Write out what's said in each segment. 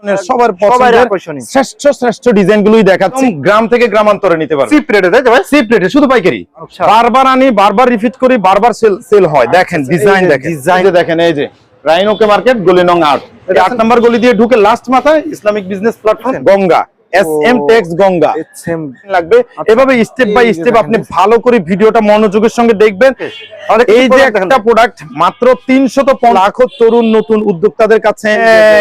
সবার সবার পছন্দের শ্রেষ্ঠ শ্রেষ্ঠ ডিজাইন দেখাচ্ছি। গ্রাম থেকে গ্রামান্তরে নিতে পারবে। রেটে তাই ভাই? সিপ রেটে শুধু পাইকারি। আচ্ছা। বারবার আনি বারবার রিপিট করি বারবার সেল সেল হয়। দেখেন আচ্ছা, ডিজাইন দেখেন। ডিজাইন দেখেন এই যে রাইনোকে মার্কেট আট এটা আট নম্বর গলি দিয়ে ঢুকে লাস্ট মাথায় Islamic business platform Ganga. S Tex Ganga লাগবে। এভাবে স্টেপ বাই স্টেপ আপনি ভালো করে ভিডিওটা মনোযোগের সঙ্গে দেখবেন। এই যে একটা প্রোডাক্ট মাত্র লাখো তরুণ নতুন উদ্যোক্তাদের কাছে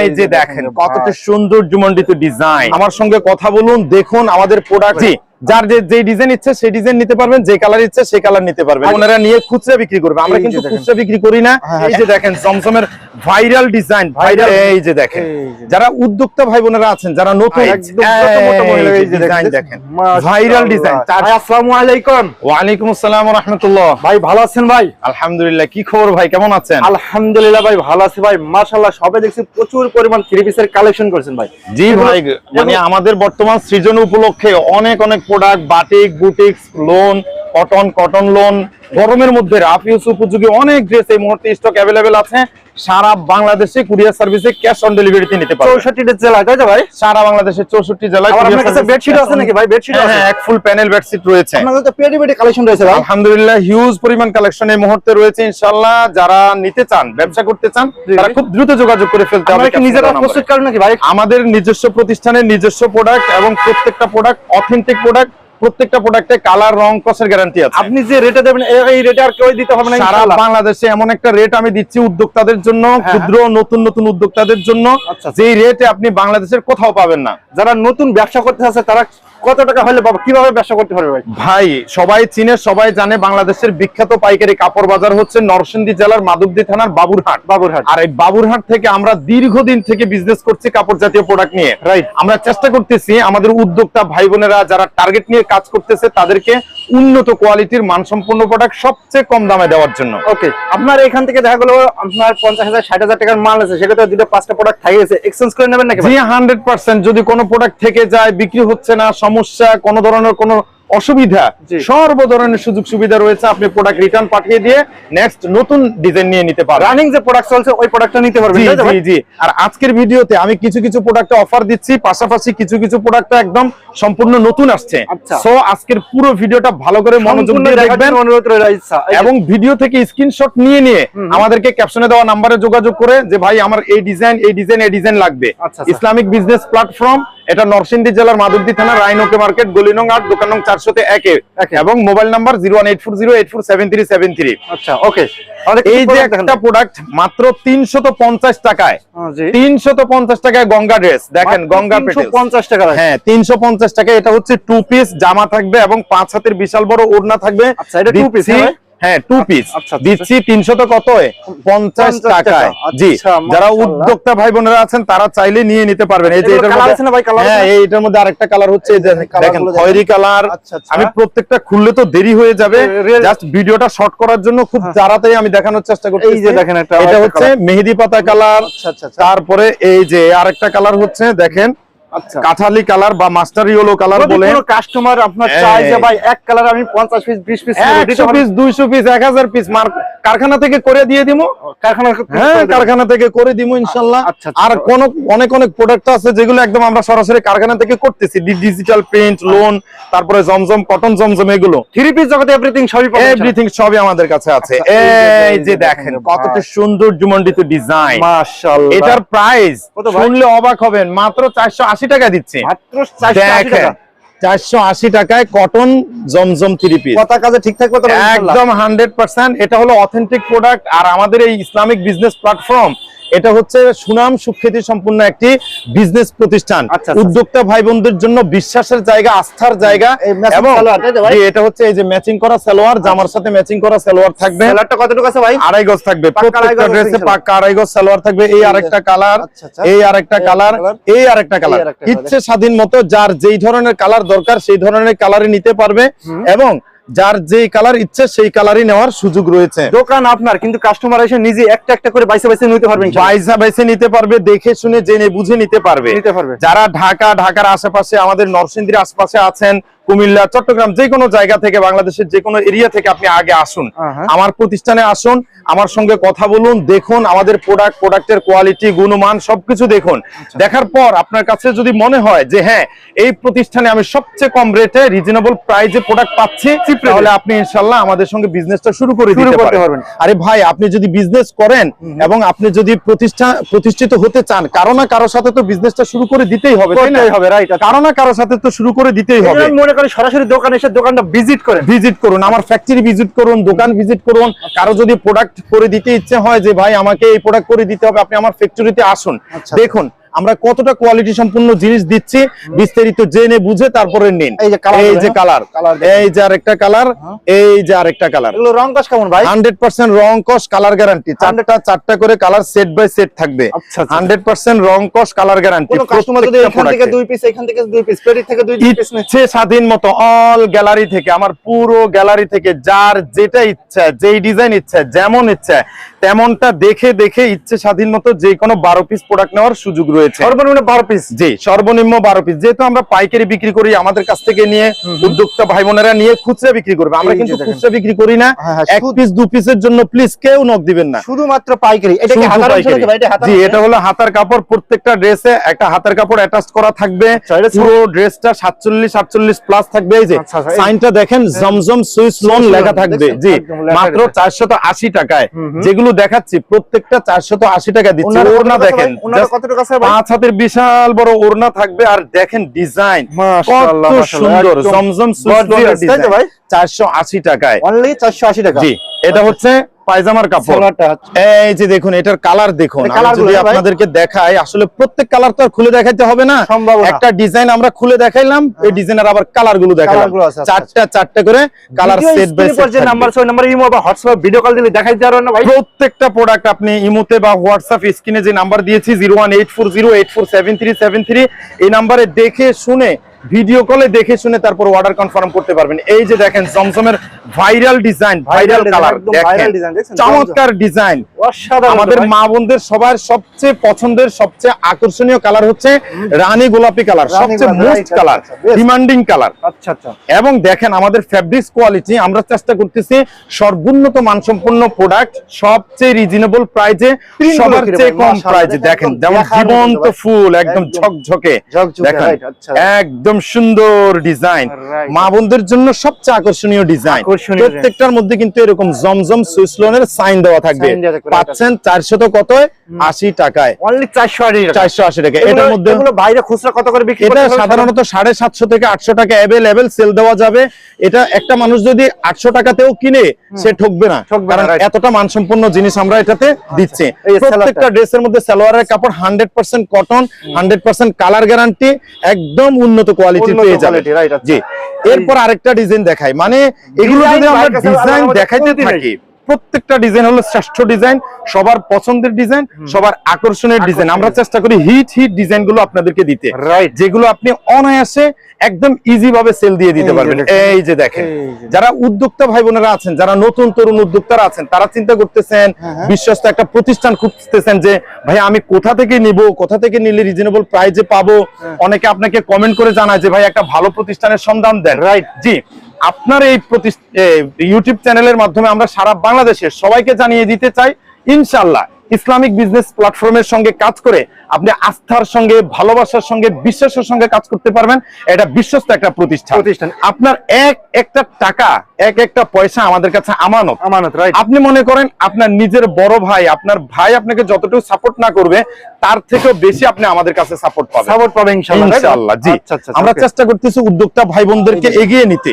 এই যে দেখেন কতটা সুন্দর জুমন্ডিত ডিজাইন আমার সঙ্গে কথা বলুন দেখুন আমাদের প্রোডাক্ট যার যে যে ডিজাইন ইচ্ছে সেই ডিজাইন নিতে পারবেন যে কালার ইচ্ছে সেই কালার নিতে পারবেন। ওনারা নিয়ে খুচরা বিক্রি করবে। আমরা কিন্তু খুচরা বিক্রি করি না। হ্যাঁ, এই যে দেখেন জমজমের ভাইরাল ডিজাইন ভাইরাল এই যে দেখেন। যারা উদ্যোক্তা ভাই বোনেরা আছেন যারা নতুন একদম ছোট মহিলা এই যে ডিজাইন দেখেন। দেখেন। ভাইরাল ডিজাইন আসসালামু আলাইকুম। ওয়ালাইকুম আসসালাম ওয়া রাহমাতুল্লাহ। ভাই ভালো আছেন ভাই? আলহামদুলিল্লাহ কি খবর ভাই কেমন আছেন? আলহামদুলিল্লাহ ভাই ভালো আছি ভাই। মাশাআল্লাহ সবে দেখছি প্রচুর পরিমাণ থ্রি পিসের কালেকশন করছেন ভাই। জি ভাই মানে আমাদের বর্তমান সৃজন উপলক্ষে অনেক অনেক product batik boutiques lawn cotton cotton lawn গরমের মধ্যে রাফ ইউজ উপযোগী অনেক ড্রেস এই মুহূর্তে স্টক অ্যাভেলেবেল আছে। সারা বাংলাদেশে কুরিয়ার সার্ভিসে ক্যাশ অন ডেলিভারিতে নিতে পারবেন। চৌষট্টিটা জেলা তাই ভাই? সারা জেলায় আবার courier আপনার কাছে বেডশিট আছে নাকি ভাই? বেডশিট হ্যাঁ, আছে। হ্যাঁ, এক ফুল প্যানেল বেডশিট রয়েছে। আপনার কাছে পেডি পেডি কালেকশন রয়েছে ভাই। আলহামদুলিল্লাহ হিউজ পরিমাণ কালেকশন এই মুহূর্তে রয়েছে ইনশাআল্লাহ। যারা নিতে চান ব্যবসা করতে চান তারা খুব দ্রুত যোগাযোগ করে ফেলতে হবে আপনারা নিজেরা। প্রস্তুত করেন নাকি ভাই? আমাদের নিজস্ব প্রতিষ্ঠানের নিজস্ব প্রোডাক্ট এবং প্রত্যেকটা প্রোডাক্ট অথেন্টিক প্রোডাক্ট প্রত্যেকটা প্রোডাক্টে কালার রং কসের গ্যারান্টি আছে আপনি যে রেটে দেবেন এই রেটে আর কেউ দিতে হবে না সারা বাংলাদেশে এমন একটা রেট আমি দিচ্ছি উদ্যোক্তাদের জন্য হ্যাঁ। ক্ষুদ্র নতুন নতুন উদ্যোক্তাদের জন্য আচ্ছা। যেই রেটে আপনি বাংলাদেশের কোথাও পাবেন না যারা নতুন ব্যবসা করতে আছে তারা কত টাকা হলে পাবে কীভাবে ব্যবসা করতে পারবে ভাই? ভাই সবাই চিনে সবাই জানে বাংলাদেশের বিখ্যাত পাইকারি কাপড় বাজার হচ্ছে নরসিংদী জেলার মাধবদী থানার বাবুরহাট। বাবুরহাট। আর এই বাবুরহাট থেকে আমরা দীর্ঘদিন থেকে বিজনেস করছি কাপড় জাতীয় প্রোডাক্ট নিয়ে। Right. আমরা চেষ্টা করতেছি আমাদের উদ্যোক্তা ভাই বোনেরা যারা টার্গেট নিয়ে কাজ করতেছে তাদেরকে উন্নত কোয়ালিটির মানসম্পন্ন প্রোডাক্ট সবচেয়ে কম দামে দেওয়ার জন্য। ওকে আপনার এখান থেকে দেখা গেলো আপনার পঞ্চাশ হাজার ষাট হাজার টাকার মাল আছে সেটা দুটো পাঁচটা প্রোডাক্ট থাকে এক্সচেঞ্জ করে নেবেন নাকি হান্ড্রেড পার্সেন্ট যদি কোনো প্রোডাক্ট থেকে যায় বিক্রি হচ্ছে না সমস্যা কোনো ধরনের কোনো অসুবিধা সর্ব ধরনের সুযোগ সুবিধা রয়েছে আপনি প্রোডাক্ট রিটার্ন পাঠিয়ে দিয়ে নেক্সট নতুন ডিজাইন নিয়ে নিতে পারবেন। রানিং যে প্রোডাক্ট চলছে ওই প্রোডাক্টটা নিতে পারবেন জি? জি আর আজকের ভিডিওতে আমি কিছু কিছু প্রোডাক্টে অফার দিচ্ছি পাশাপাশি কিছু কিছু প্রোডাক্ট একদম সম্পূর্ণ নতুন আসছে। আচ্ছা। সো আজকের পুরো ভিডিওটা ভালো করে মনোযোগ দিয়ে দেখবেন। অনুরোধ রইল ইচ্ছা এবং ভিডিও থেকে স্ক্রিনশট নিয়ে নিয়ে আমাদেরকে ক্যাপশনে দেওয়া নাম্বারে যোগাযোগ করে যে ভাই আমার এই ডিজাইন এই ডিজাইন এই ডিজাইন লাগবে। আচ্ছা, আচ্ছা। ইসলামিক বিজনেস প্ল্যাটফর্ম এটা নরসিংদী জেলার মাধবদী থানা রাইনোকে মার্কেট গলিনং আট দোকান নং চারশোতে একে। এবং mobile number zero one eight four zero eight four seven three seven three. আচ্ছা ওকে। এই যে একটা প্রোডাক্ট মাত্র তিনশত পঞ্চাশ টাকায় তিনশত পঞ্চাশ টাকায় গঙ্গা ড্রেস দেখেন গঙ্গা। পঞ্চাশ টাকা হ্যাঁ তিনশো পঞ্চাশ টাকা এটা হচ্ছে টু পিস জামা থাকবে এবং পাঁচ হাতের বিশাল বড় ওড়না থাকবে। আচ্ছা, এটা হ্যাঁ হ্যাঁ টু পিস আচ্ছা, আচ্ছা। দিচ্ছি তিনশত কত পঞ্চাশ টাকায়। জি আচ্ছা, যারা উদ্যোক্তা ভাই বোনেরা আছেন তারা চাইলে নিয়ে নিতে পারবেন। এই যে এটার মধ্যে হ্যাঁ মধ্যে আরেকটা কালার হচ্ছে দেখেন খয়েরি কালার আচ্ছা, আচ্ছা। আমি প্রত্যেকটা খুললে তো দেরি হয়ে যাবে। জাস্ট ভিডিওটা শর্ট করার জন্য খুব তাড়াতাড়ি আমি দেখানোর চেষ্টা করছি এই যে দেখেন একটা- এটা হচ্ছে মেহেদি পাতা কালার আচ্ছা আচ্ছা আচ্ছা। তারপরে এই যে আরেকটা কালার হচ্ছে দেখেন আচ্ছা কাঠালি কালার বা মাস্টার ইয়েলো কালার বলে। কাস্টমার আপনার চাই যে ভাই এক কালার আমি পঞ্চাশ পিস বিশ পিস একশো পিস দুইশো পিস এক হাজার পিস মার কারখানা থেকে করে দিয়ে দিব কারখানা হ্যাঁ কারখানা থেকে করে দিব ইনশাল্লাহ। আচ্ছা, আচ্ছা। আর কোন অনেক অনেক প্রোডাক্ট আছে যেগুলো একদম আমরা সরাসরি কারখানা থেকে করতেছি। ডিজিটাল প্রিন্ট লোন তারপরে জমজম কটন জমজম এগুলো। থ্রি পিস জগতে এভরিথিং সবই এভরিথিং সবই আমাদের কাছে আছে। আচ্ছা, এই যে- দেখেন কতটা সুন্দর জুমন্ডিত ডিজাইন মাশাআল্লাহ। এটার প্রাইস শুনলে অবাক হবেন মাত্র চারশো আশি টাকা দিচ্ছে। মাত্র 480 দেখেন টাকা। চারশো আশি টাকায় কটন জমজম থ্রি পিস কথা কাজে ঠিক থাকবে একদম হান্ড্রেড পার্সেন্ট এটা হলো অথেন্টিক প্রোডাক্ট আর আমাদের এই ইসলামিক বিজনেস প্ল্যাটফর্ম এটা হচ্ছে সুনাম সুখ্যাতি সম্পূর্ণ একটি বিজনেস প্রতিষ্ঠান। আচ্ছা, আচ্ছা। উদ্যোক্তা ভাই বোনদের জন্য বিশ্বাসের জায়গা আস্থার জায়গা এবং এটা হচ্ছে এই যে ম্যাচিং করা সালোয়ার জামার সাথে ম্যাচিং করা সালোয়ার থাকবে। সেলারটা কতটুকু আছে ভাই? আড়াই গজ থাকবে। প্রত্যেকটা ড্রেসে পাক্কা আড়াই গজ সালোয়ার থাকবে। এই আরেকটা কালার আচ্ছা, আচ্ছা। এই আরেকটা কালার এই আরেকটা কালার ইচ্ছে স্বাধীন মতো যার যেই ধরনের কালার দরকার সেই ধরনের কালারই নিতে পারবে এবং যার যেই কালার ইচ্ছে সেই কালারই নেওয়ার সুযোগ রয়েছে। দোকান আপনার কিন্তু কাস্টমার এসে নিজে একটা একটা করে বাইসে বাইসে নিতে পারবেন। বাইসা বাইসে নিতে পারবে দেখে শুনে জেনে বুঝে নিতে পারবে। নিতে পারবে। যারা ঢাকা ঢাকার আশেপাশে আমাদের নরসিংদীর আশেপাশে আছেন কুমিল্লা চট্টগ্রাম যে কোনো জায়গা থেকে বাংলাদেশের যে কোনো এরিয়া থেকে আপনি আগে আসুন। আমার প্রতিষ্ঠানে আসুন আমার সঙ্গে কথা বলুন দেখুন আমাদের প্রোডাক্ট প্রোডাক্টের কোয়ালিটি গুণমান সবকিছু দেখুন। আচ্ছা। দেখার পর আপনার কাছে যদি মনে হয় যে হ্যাঁ এই প্রতিষ্ঠানে আমি সবচেয়ে কম রেটে রিজনেবল প্রাইজে প্রোডাক্ট পাচ্ছি তাহলে আপনি ইনশাল্লাহ আমাদের সঙ্গে বিজনেসটা শুরু করে দিতে পারবেন। আরে ভাই আপনি যদি বিজনেস করেন এবং আপনি যদি প্রতিষ্ঠান প্রতিষ্ঠিত হতে চান কারও না কারোর সাথে তো বিজনেসটা শুরু করে দিতেই হবে তাই না? হবে রাইট কারও না কারোর সাথে তো শুরু করে দিতেই হবে। করি সরাসরি দোকানে এসে দোকানটা ভিজিট করেন। ভিজিট করুন আমার ফ্যাক্টরি ভিজিট করুন দোকান ভিজিট করুন। কারও যদি প্রোডাক্ট করে দিতে ইচ্ছে হয় যে ভাই আমাকে এই প্রোডাক্ট করে দিতে হবে আপনি আমার ফ্যাক্টরিতে আসুন। আচ্ছা। দেখুন আমরা কতটা কোয়ালিটি সম্পূর্ণ জিনিস দিচ্ছি বিস্তারিত জেনে বুঝে তারপরে নিন। এই যে? কালার এই যে আরেকটা কালার হ্যাঁ। এই যে আরেকটা কালার এগুলো রং কাজ কেমন ভাই? হান্ড্রেড পার্সেন্ট রং কস কালার গ্যারান্টি চারটা চারটা করে কালার সেট বাই সেট থাকবে। আচ্ছা, আচ্ছা। হান্ড্রেড পার্সেন্ট রং কস কালার গ্যারান্টি কাস্টমার যদি এখান থেকে দুই পিস এখান থেকে দুই পিস পেটি থেকে দুই পিস নেয় স্বাধীন মতো অল গ্যালারি থেকে আমার পুরো গ্যালারি থেকে যার যেটা ইচ্ছা যেই ডিজাইন ইচ্ছা যেমন ইচ্ছা তেমনটা দেখে দেখে ইচ্ছে স্বাধীন মতো যে কোনো বারো পিস প্রোডাক্ট নেওয়ার সুযোগ রয়েছে। সর্বনিম্ন বারো পিস জি সর্বনিম্ন বারো পিস যেহেতু আমরা পাইকারি বিক্রি করি আমাদের কাছ থেকে নিয়ে উদ্যোক্তা ভাই বোনেরা নিয়ে খুচরা বিক্রি করবে। আমরা কিন্তু খুচরা বিক্রি করি না। হ্যাঁ, হ্যাঁ, এক পিস দু পিসের জন্য প্লিজ কেউ নক দিবেন না। শুধুমাত্র পাইকারি। এটা কি হাতার অংশ নাকি? ভাই এটা হাতার জি এটা হলো হাতার কাপড়। প্রত্যেকটা ড্রেসে একটা হাতার কাপড় অ্যাটাচ করা থাকবে। আচ্ছা, পুরো ড্রেসটা সাতচল্লিশ সাতচল্লিশ প্লাস থাকবে। এই যে আচ্ছা, আচ্ছা, সাইনটা দেখেন জমজম সুইস লোন লেখা থাকবে। জি মাত্র রয়েছে। চারশত আশি টাকায়। হুম, হুম। যেগুলো দেখাচ্ছি প্রত্যেকটা চারশত আশি টাকা দিচ্ছি। ওড়না দেখেন? কত টাকা? পাঁচ হাতের বিশাল বড় ওড়না থাকবে আর দেখেন ডিজাইন কত সুন্দর জমজম তো ডিজাইন। ভাই? চারশো আশি টাকায়। অনলি চারশো আশি টাকা। জি এটা হচ্ছে পায়জামার কাপড়। এই যে দেখুন এটার কালার দেখুন। colour যদি হ্যাঁ? আপনাদেরকে দেখাই আসলে প্রত্যেক কালার তো আর খুলে দেখাইতে হবে না। একটা ডিজাইন আমরা খুলে দেখাইলাম এই ডিজাইনের আবার কালারগুলো দেখালাম আছে, আচ্ছা, চারটা চারটা করে কালার সেট বাই যে নাম্বার আছে ওই নাম্বারে ইমো বা হোয়াটসঅ্যাপ ভিডিও কল দিলে দেখাই দিতে পারবেন না ভাই? প্রত্যেকটা প্রোডাক্ট আপনি ইমোতে বা হোয়াটসঅ্যাপ স্ক্রিনে যে নাম্বার দিয়েছি zero one eight four zero eight four seven three seven three এই নাম্বারে দেখে শুনে ভিডিও কলে দেখে শুনে তারপর অর্ডার কনফার্ম করতে পারবেন। এই যে দেখেন জমজমের ভাইরাল ডিজাইন ভাইরাল কালার একদম? চমৎকার ডিজাইন আমাদের মা বোনদের সবার সবচেয়ে পছন্দের সবচেয়ে আকর্ষণীয় কালার হচ্ছে রানী গোলাপি কালার সবচেয়ে মোস্ট কালার আচ্ছা, ডিমান্ডিং কালার আচ্ছা আচ্ছা। এবং দেখেন আমাদের ফ্যাব্রিক্স কোয়ালিটি আমরা চেষ্টা করতেছি সর্বোন্নত মানসম্পন্ন প্রোডাক্ট সবচেয়ে রিজনেবল প্রাইজে সবার চেয়ে কম প্রাইজে দেখেন, যেমন জীবন্ত ফুল একদম একদম। ঝকঝকে। দেখেন right, আচ্ছা। একদম সুন্দর ডিজাইন। মা বোনদের জন্য সবচেয়ে আকর্ষণীয় ডিজাইন। প্রত্যেকটার মধ্যে কিন্তু এরকম জমজম সুইসলনের সাইন দেওয়া থাকবে। পাচ্ছেন চারশত কত আশি টাকায়। চারশো আশি টাকা। এটার মধ্যে বাইরে খুচরা কত করে বিক্রি এটা সাধারণত সাড়ে সাতশো থেকে আটশো টাকা অ্যাভেলেবেল সেল দেওয়া যাবে। এটা একটা মানুষ যদি আটশো টাকাতেও কিনে সে ঠকবে না। কারণ এতটা মানসম্পন্ন জিনিস আমরা এটাতে দিচ্ছি। প্রত্যেকটা। ড্রেসের মধ্যে সালোয়ারের কাপড় hundred percent cotton hundred percent colour guarantee একদম উন্নত কোয়ালিটি পেয়ে যাবে। আচ্ছা। জি। এরপর আরেকটা ডিজাইন দেখাই। মানে এগুলো যদি আমরা ডিজাইন দেখাইতে থাকি প্রত্যেকটা ডিজাইন হলো শ্রেষ্ঠ ডিজাইন সবার পছন্দের ডিজাইন সবার আকর্ষণের ডিজাইন আমরা চেষ্টা করি হিট হিট ডিজাইনগুলো আপনাদেরকে দিতে. যেগুলো আপনি অনায়াসে একদম ইজি ভাবে সেল দিয়ে দিতে পারবেন। এই যে দেখেন। যারা উদ্যোক্তা ভাই বোনেরা আছেন যারা নতুন তরুণ উদ্যোক্তারা আছেন তারা চিন্তা করতেছেন হ্যাঁ, বিশ্বস্ত একটা প্রতিষ্ঠান খুঁজতেছেন যে ভাই আমি কোথা থেকে নিব? কোথা থেকে নিলে রিজনেবল প্রাইজে পাবো? হ্যাঁ। অনেকে আপনাকে কমেন্ট করে জানায় যে ভাই একটা ভালো প্রতিষ্ঠানের সন্ধান দেন। রাইট জি। আপনার এই ইউটিউব চ্যানেলের মাধ্যমে আমরা সারা বাংলাদেশের সবাইকে জানিয়ে দিতে চাই ইনশাল্লাহ ইসলামিক বিজনেস প্ল্যাটফর্মের সঙ্গে কাজ করে আপনি আস্থার সঙ্গে ভালোবাসার সঙ্গে বিশ্বাসের সঙ্গে কাজ করতে পারবেন। এটা বিশ্বস্ত একটা প্রতিষ্ঠান। প্রতিষ্ঠান। আপনার এক একটা টাকা এক একটা পয়সা আমাদের কাছে আমানত। আমানত রাইট আপনি মনে করেন আপনার নিজের বড় ভাই আপনার ভাই আপনাকে যতটুকু সাপোর্ট না করবে তার থেকেও বেশি আপনি আমাদের কাছে সাপোর্ট পাবেন। সাপোর্ট পাবে ইনশাআল্লাহ ইনশাআল্লাহ জি। আচ্ছা আচ্ছা আমরা চেষ্টা করতেছি উদ্যোক্তা ভাই বোনদেরকে এগিয়ে নিতে।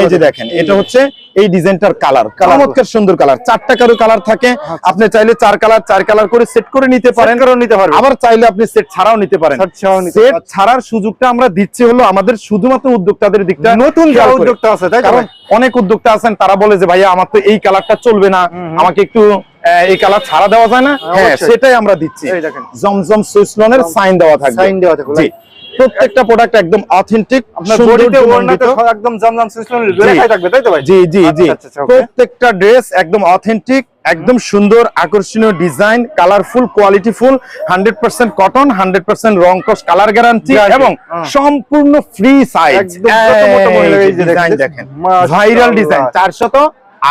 এই যে দেখেন এটা হচ্ছে এই ডিজাইনটার কালার চমৎকার সুন্দর কালার। চারটা কারও কালার থাকে আপনি চাইলে চার কালার চার কালার করে সেট করে নিতে পারেন। Set নিতে পারবেন। আবার চাইলে আপনি সেট ছাড়াও নিতে পারেন। সেট ছাড়ার সুযোগটা আমরা দিচ্ছি হলো আমাদের শুধুমাত্র উদ্যোক্তাদের দিকটা। নতুন যারা উদ্যোক্তা আছে তাই কারণ অনেক উদ্যোক্তা আছেন তারা বলে যে ভাইয়া আমার তো এই কালারটা চলবে না। আমাকে একটু এই কালার ছাড়া দেওয়া যায় না। হ্যাঁ সেটাই আমরা দিচ্ছি। এই দেখেন। জমজম সুইসলনের সাইন দেওয়া থাকবে। Sign দেওয়া থাকবে. প্রত্যেকটা প্রোডাক্ট একদম অথেন্টিক আপনার বডিতে ওড়নাতে সব একদম জমজম সিস্টেম থাকবে তাই তো ভাই? জি জি জি। আচ্ছা, আচ্ছা, okay. প্রত্যেকটা ড্রেস একদম অথেন্টিক একদম সুন্দর আকর্ষণীয় design colourful qualityful hundred percent cotton hundred percent রং কস কালার গ্যারান্টি এবং হ্যাঁ। সম্পূর্ণ ফ্রি সাইজ। দেখেন। ভাইরাল ডিজাইন চারশত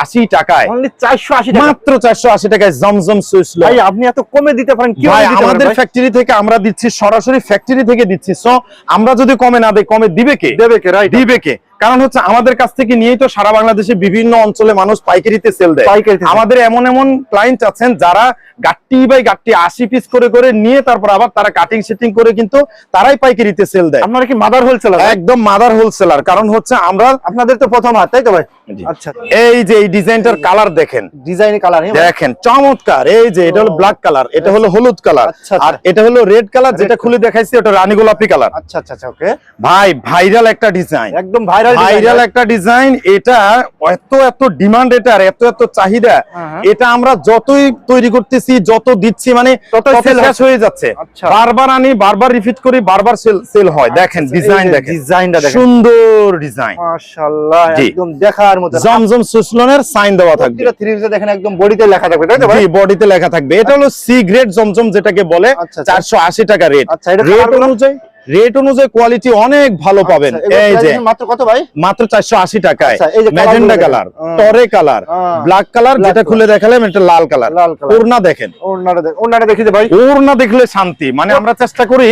আশি টাকায়। চারশো আশি মাত্র চারশো আশি টাকায় জমজম সুইস ভাই আপনি এত কমে দিতে পারেন কি ভাই আমাদের ফ্যাক্টরি থেকে আমরা দিচ্ছি সরাসরি ফ্যাক্টরি থেকে দিচ্ছি। সো আমরা যদি কমে না দেয় কমে দিবে কে? দেবে কে দিবে কে? কারণ হচ্ছে আমাদের কাছ থেকে নিয়েই তো সারা বাংলাদেশে বিভিন্ন অঞ্চলে মানুষ পাইকারিতে সেল দেয়। আমাদের এমন এমন ক্লায়েন্ট আছেন যারা গাট্টি বাই গাট্টি আশি পিস করে করে নিয়ে তারপর আবার তারা কাটিং সেটিং করে কিন্তু তারাই পাইকারিতে সেল দেয়। আপনারা কি মাদার হোলসেলার একদম মাদার হোলসেলার কারণ হচ্ছে আমরা আপনাদের তো প্রথম হাত তাই তো ভাই? আচ্ছা। এই যে এই ডিজাইনটার কালার দেখেন। ডিজাইন কালার দেখেন চমৎকার। এই যে এটা হলো ব্ল্যাক কালার এটা হলো হলুদ কালার আচ্ছা, আচ্ছা। আর এটা হলো রেড কালার যেটা খুলে দেখাইছি ওটা রানী গোলাপি কালার আচ্ছা আচ্ছা আচ্ছা ওকে ভাই ভাইরাল একটা ডিজাইন একদম ভাইরাল ভাইরাল একটা ডিজাইন এটা এত এত ডিমান্ড এটার এত এত চাহিদা হ্যাঁ। এটা আমরা যতই তৈরি করতেছি যত দিচ্ছি মানে শেষ হয়ে যাচ্ছে। আচ্ছা। বারবার আনি বারবার রিপিট করি বারবার সেল সেল হয়। দেখেন ডিজাইন দেখেন। ডিজাইনটা দেখেন। সুন্দর ডিজাইন মাশাআল্লাহ একদম দেখার মতো। জমজম সুসলনের সাইন দেওয়া থাকবে। প্রত্যেকটা থ্রি পিসে দেখেন একদম বডিতে লেখা থাকবে তাই তো ভাই? জি বডিতে লেখা থাকবে। এটা হলো সি গ্রেড জমজম যেটাকে বলে আচ্ছা, আচ্ছা। চারশো আশি টাকা রেট আচ্ছা, এটা অনুযায়ী রেট অনুযায়ী কোয়ালিটি অনেক ভালো পাবেন। আচ্ছা, এই যে মাত্র কত ভাই? মাত্র চারশো আশি টাকায়। আচ্ছা, ম্যাজেন্ডা কালার। টরে কালার। ব্ল্যাক কালার যেটা খুলে দেখালাম এটা লাল কালার ওড়না দেখেন। দেখি ভাই। ওড়না দেখলে শান্তি। মানে আমরা চেষ্টা করি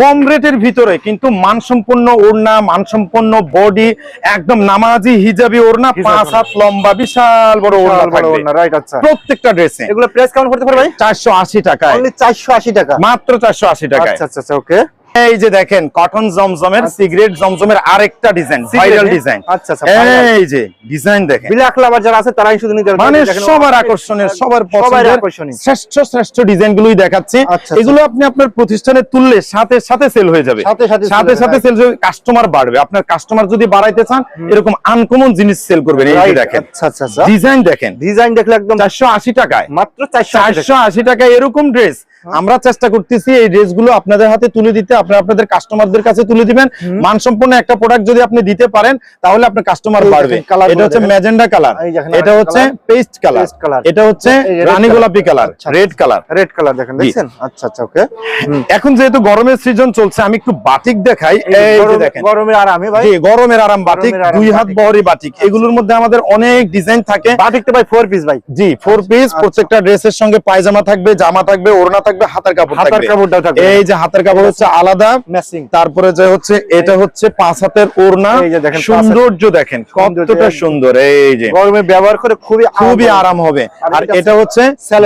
কম রেটের ভিতরে কিন্তু মানসম্পন্ন ওড়না মানসম্পন্ন বডি একদম নামাজি হিজাবি ওড়না পাঁচ হাত লম্বা বিশাল বড় ওড়না আচ্ছা। প্রত্যেকটা ড্রেসে এগুলো প্রাইস কেমন করতে পারে ভাই? চারশো আশি টাকায়। অনলি 480 টাকা। মাত্র চারশো আশি টাকায়। আচ্ছা আচ্ছা আচ্ছা ওকে এই যে দেখেন কটন জমজমের সিগারেট জমজমের আরেকটা ডিজাইন ভাইরাল ডিজাইন আচ্ছা আচ্ছা এই যে ডিজাইন দেখেন। ব্ল্যাক লাভার যারা আছে তারাই শুধু নিতে মানে সবার আকর্ষণের সবার পছন্দের শ্রেষ্ঠ শ্রেষ্ঠ ডিজাইন গুলোই দেখাচ্ছে। আচ্ছা, এগুলো আপনি আপনার প্রতিষ্ঠানে তুললে সাথে সাথে সেল হয়ে যাবে। সাথে সাথে সাথে সাথে সেল কাস্টমার বাড়বে। আপনার কাস্টমার যদি বাড়াইতে চান এরকম আনকমন জিনিস সেল করবেন। এই যে দেখেন। আচ্ছা আচ্ছা আচ্ছা। ডিজাইন দেখেন। ডিজাইন দেখলে একদম চারশো আশি টাকায়। মাত্র 480 টাকা। আশি টাকায় এরকম ড্রেস আমরা চেষ্টা করতেছি এই ড্রেসগুলো আপনাদের হাতে তুলে দিতে। আপনাদের কাস্টমারদের কাছে তুলে দিবেন। মানসম্পন্ন একটা প্রোডাক্ট যদি আপনি দিতে পারেন তাহলে আপনার কাস্টমার বাড়বে। এটা হচ্ছে ম্যাজেন্ডা কালার এটা হচ্ছে পেস্ট কালার এটা হচ্ছে রানী গোলাপি কালার আচ্ছা, রেড কালার রেড কালার দেখেন দেখছেন? আচ্ছা আচ্ছা ওকে এখন যেহেতু গরমের সিজন চলছে আমি একটু বাটিক দেখাই। এই যে দেখেন। গরমের আরামে ভাই। জি, গরমের আরাম বাটিক দুই হাত বহরি বাটিক এগুলোর মধ্যে আমাদের অনেক ডিজাইন থাকে। বাটিকতে ভাই ফোর পিস ভাই। জি ফোর পিস আচ্ছা। প্রত্যেকটা ড্রেসের সঙ্গে পায়জামা থাকবে জামা থাকবে ওড়না থাকবে হাতার কাপড় হাতার থাকবে। কাপড়টাও থাকবে। এই যে হাতের কাপড় হচ্ছে আলাদা ম্যাচিং তারপরে যে হচ্ছে এটা হচ্ছে পাঁচ হাতের ওড়না। সৌন্দর্য দেখেন কতটা সুন্দর এই যে। গরমে ব্যবহার করে খুবই খুবই আরাম হবে। আর এটা হচ্ছে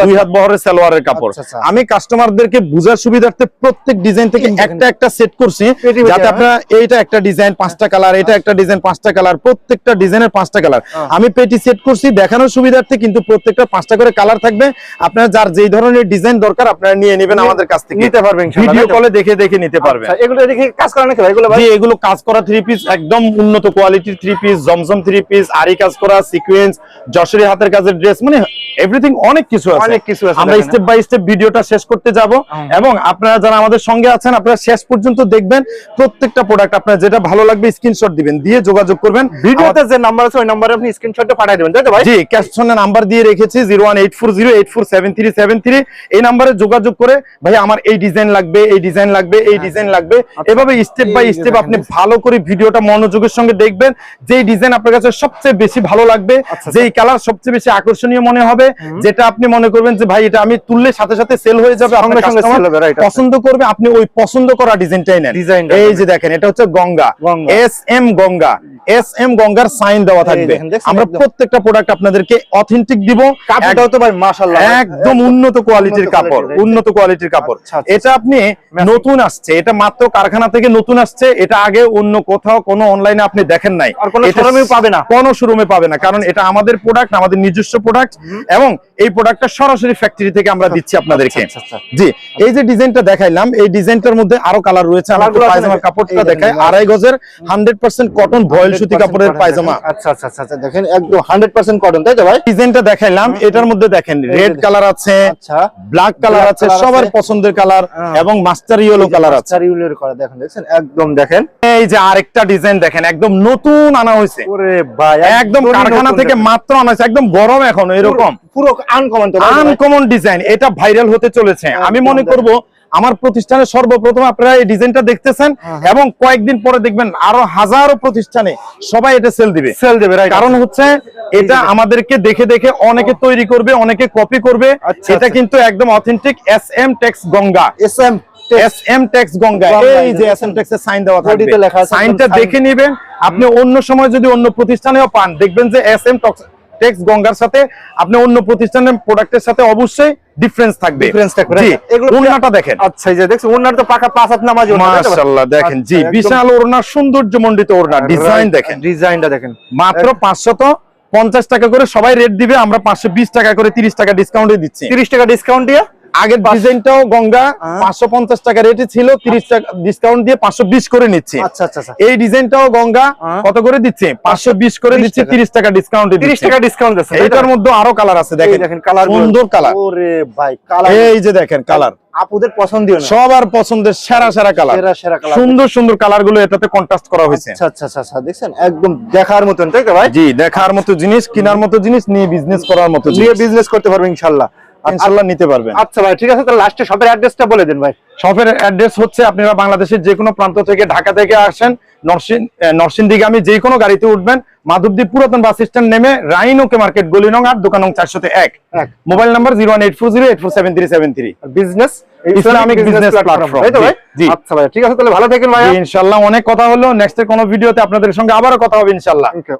দুই হাত বহরের সালোয়ারের কাপড়। আচ্ছা, আচ্ছা। আমি কাস্টমারদেরকে বুঝার সুবিধার্থে প্রত্যেক ডিজাইন থেকে একটা একটা সেট করছি যাতে হ্যাঁ। আপনারা এইটা একটা ডিজাইন পাঁচটা কালার এটা একটা ডিজাইন পাঁচটা কালার প্রত্যেকটা ডিজাইনের পাঁচটা কালার হ্যাঁ। আমি পেটি সেট করছি দেখানোর সুবিধার্থে কিন্তু প্রত্যেকটা পাঁচটা করে কালার থাকবে। আপনারা যার যেই ধরনের ডিজাইন দরকার আপনারা নিয়ে নেবেন আমাদের কাছ থেকে। নিতে পারবেন ভিডিও কলে দেখে দেখে নিতে পারবেন আচ্ছা, এগুলো দেখি কাজ করা নাকি এগুলো ভাই? এগুলো কাজ করা থ্রি পিস একদম উন্নত কোয়ালিটির থ্রি পিস জমজম থ্রি পিস আরি কাজ করা সিকোয়েন্স যশোরী হাতের কাজের ড্রেস মানে এভরিথিং অনেক কিছু আছে। অনেক কিছু আছে আমরা স্টেপ বাই স্টেপ ভিডিওটা শেষ করতে যাব। এবং আপনারা যারা আমাদের সঙ্গে আছেন আপনারা শেষ পর্যন্ত দেখবেন প্রত্যেকটা প্রোডাক্ট আপনার যেটা ভালো লাগবে স্ক্রিনশট দিবেন দিয়ে যোগাযোগ করবেন। ভিডিওতে যে নাম্বার আছে ওই নাম্বারে আপনি স্ক্রিনশটটা পাঠিয়ে দেবেন তাই তো ভাই? জি ক্যাপশনে নাম্বার দিয়ে রেখেছি zero one eight four zero eight four seven three seven three এই নাম্বারে যোগাযোগ করে ভাই আমার এই ডিজাইন লাগবে এই ডিজাইন লাগবে এই ডিজাইন লাগবে। এভাবে স্টেপ বাই স্টেপ আপনি ভালো করে ভিডিওটা মনোযোগের সঙ্গে দেখবেন। যেই ডিজাইন আপনার কাছে সবচেয়ে বেশি ভালো লাগবে আচ্ছা, যেই কালার সবচেয়ে বেশি আকর্ষণীয় মনে হবে যেটা আপনি মনে করবেন যে ভাই এটা আমি তুললে সাথে সাথে সেল হয়ে যাবে সঙ্গে সঙ্গে হবে, আচ্ছা। পছন্দ করবে আপনি ওই পছন্দ করা ডিজাইনটাই নেন। এই যে দেখেন এটা হচ্ছে Ganga. S M Ganga. S M গঙ্গার সাইন দেওয়া থাকবে। আমরা প্রত্যেকটা প্রোডাক্ট আপনাদেরকে অথেন্টিক দিব। কাপড়টাও তো ভাই মাশাআল্লাহ। একদম উন্নত কোয়ালিটির কাপড় উন্নত কোয়ালিটির কাপড়। আচ্ছা, আচ্ছা, এটা আপনি নতুন আসছে এটা মাত্র কারখানা থেকে নতুন আসছে এটা আগে অন্য কোথাও কোনো অনলাইনে আপনি দেখেন নাই। আর কোনো এটা শোরুমেও পাবে না। কোনো শোরুমে পাবে না কারণ এটা আমাদের প্রোডাক্ট আমাদের নিজস্ব প্রোডাক্ট এবং এই প্রোডাক্টটা সরাসরি ফ্যাক্টরি থেকে আমরা দিচ্ছি আপনাদেরকে। আচ্ছা, আচ্ছা, জি এই যে ডিজাইনটা দেখাইলাম এই ডিজাইনটার মধ্যে আরও কালার রয়েছে কালারগুলো পায়জামার কাপড়টা দেখায়। আড়াই গজের হান্ড্রেড পার্সেন্ট কটন ভয়েস বয়েল সুতি কাপড়ের পায়জামা। আচ্ছা আচ্ছা আচ্ছা আচ্ছা, দেখেন একদম হান্ড্রেড পার্সেন্ট কটন তাই তো ভাই? ডিজাইনটা দেখাইলাম এটার মধ্যে দেখেন এই রেড যে- কালার আছে আচ্ছা। ব্ল্যাক কালার আছে সবার পছন্দের কালার। এবং মাস্টার ইয়েলো কালার আছে। চারিউলের করা দেখেন দেখছেন? একদম দেখেন। এই যে আরেকটা ডিজাইন দেখেন একদম নতুন আনা হয়েছে। ওরে ভাই একদম কারখানা থেকে মাত্র আনা হয়েছে একদম গরম এখন এরকম। পুরো আনকমন তো। আনকমন ডিজাইন এটা ভাইরাল হতে চলেছে। আমি মনে। করব আমার প্রতিষ্ঠানে সর্বপ্রথম আপনারা এই ডিজাইনটা দেখতেছেন হ্যাঁ, এবং কয়েকদিন পরে দেখবেন আরও হাজারো প্রতিষ্ঠানে সবাই এটা সেল দিবে। সেল দেবে কারণ হচ্ছে এটা আমাদেরকে দেখে দেখে অনেকে তৈরি করবে অনেকে কপি করবে। আচ্ছা, এটা আচ্ছা। কিন্তু একদম authentic S M Tex Ganga S M S M Tex Ganga এই যে এস এম টেক্স এর সাইন দেওয়া থাকবে। সাইনটা দেখে নেবেন। আপনি অন্য সময় যদি অন্য প্রতিষ্ঠানেও পান দেখবেন যে এস এম টেক্স গঙ্গার সাথে আপনি অন্য প্রতিষ্ঠানের প্রোডাক্টের সাথে অবশ্যই ডিফারেন্স থাকবে। Difference থাকবে, জি ওড়নাটা দেখেন। আচ্ছা এই যে দেখছেন ওনার তো পাকা পাঁচ হাত নামাজ মাশাআল্লাহ দেখেন জি বিশাল ওড়না সৌন্দর্য মন্ডিত ওড়না ডিজাইন দেখেন। ডিজাইনটা দেখেন। মাত্র পাঁচশত পঞ্চাশ টাকা করে সবাই রেট দিবে আমরা পাঁচশো বিশ টাকা করে তিরিশ টাকা ডিসকাউন্টে দিচ্ছি। 30 টাকা ডিসকাউন্ট দিয়ে আগের ডিজাইনটাও গঙ্গা হ্যাঁ। পাঁচশো পঞ্চাশ টাকা রেটে ছিল তিরিশ টাকা ডিসকাউন্ট দিয়ে পাঁচশো বিশ করে নিচ্ছি। আচ্ছা আচ্ছা আচ্ছা। এই ডিজাইনটাও গঙ্গা হ্যাঁ। কত করে দিচ্ছে? পাঁচশো বিশ করে দিচ্ছে তিরিশ টাকা ডিসকাউন্টে 30 টাকা ডিসকাউন্ট আছে এইটার মধ্যে আরও কালার আছে দেখেন। দেখেন কালার সুন্দর কালার এই যে দেখেন কালার আপুদের পছন্দীয় সবার পছন্দের সেরা সেরা কালার সুন্দর সুন্দর কালারগুলো এটাতে কন্ট্রাস্ট করা হয়েছে। আচ্ছা আচ্ছা আচ্ছা আচ্ছা দেখছেন? একদম দেখার মতন তাই তো ভাই? জি দেখার মতো জিনিস কেনার মতো জিনিস নিয়ে বিজনেস করার মতো নিয়ে বিজনেস করতে ইনশাআল্লাহ ইনশাল্লাহ নিতে পারবেন। আচ্ছা ভাই ঠিক আছে তাহলে লাস্টে শপের অ্যাড্রেসটা বলে দেন ভাই। শপের অ্যাড্রেস হচ্ছে আপনারা বাংলাদেশের যে কোনো প্রান্ত থেকে ঢাকা থেকে আসেন নরসিংদীগামী যে কোনো গাড়িতে উঠবেন মাধবদী পুরাতন বাস স্ট্যান্ড নেমে রাইনোকে মার্কেট গলি নং আট দোকান নং চারশোতে এক। এক। Mobile number zero one eight four zero eight four seven three seven three business Islamic business platform, তাই তো ভাই? জি। আচ্ছা ভাই ঠিক আছে তাহলে ভালো থাকেন ভাই ইনশাল্লাহ অনেক কথা হলো নেক্সট এর কোনো ভিডিওতে আপনাদের সঙ্গে আবারও কথা হবে ইনশাল্লাহ Okay.